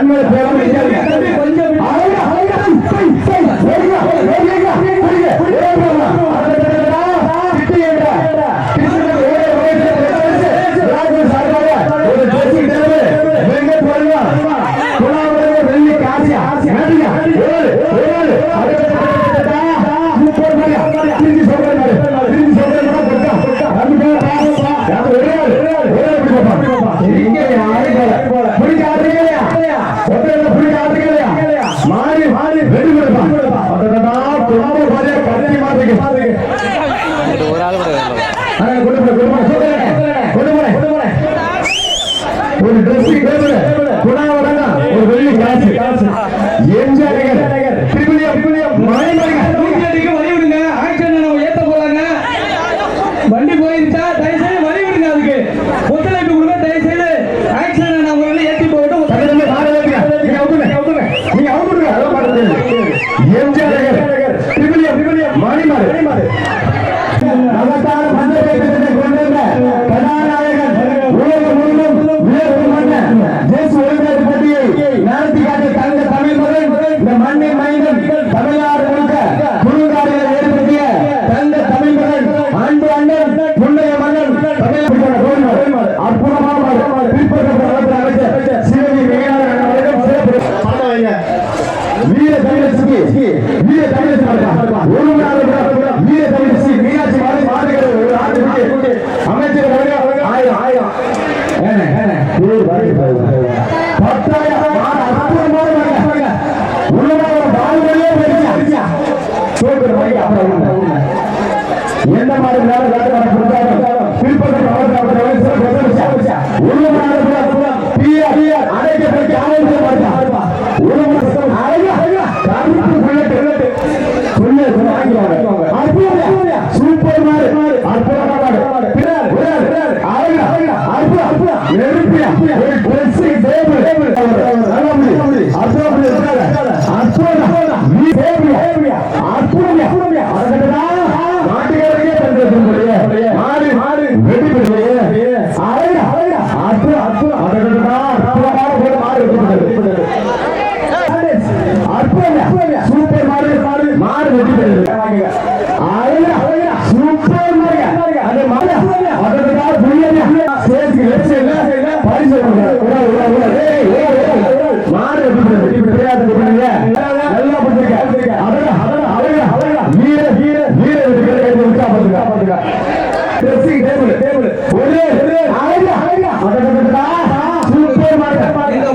Ahí no le puedo pedir ஒரு dress ஒரு வெள்ளி காசு. எம்ஜிஆர் வீர தமிழரசுக்கு வீர தமிழரசு நாள் மாதிரி சூப்பர் அது மாதிரி அதை மாதிரி அதை சேர்த்து ஒரே அழகு அழகு. சூப்பர் மாட்டா மாட்டா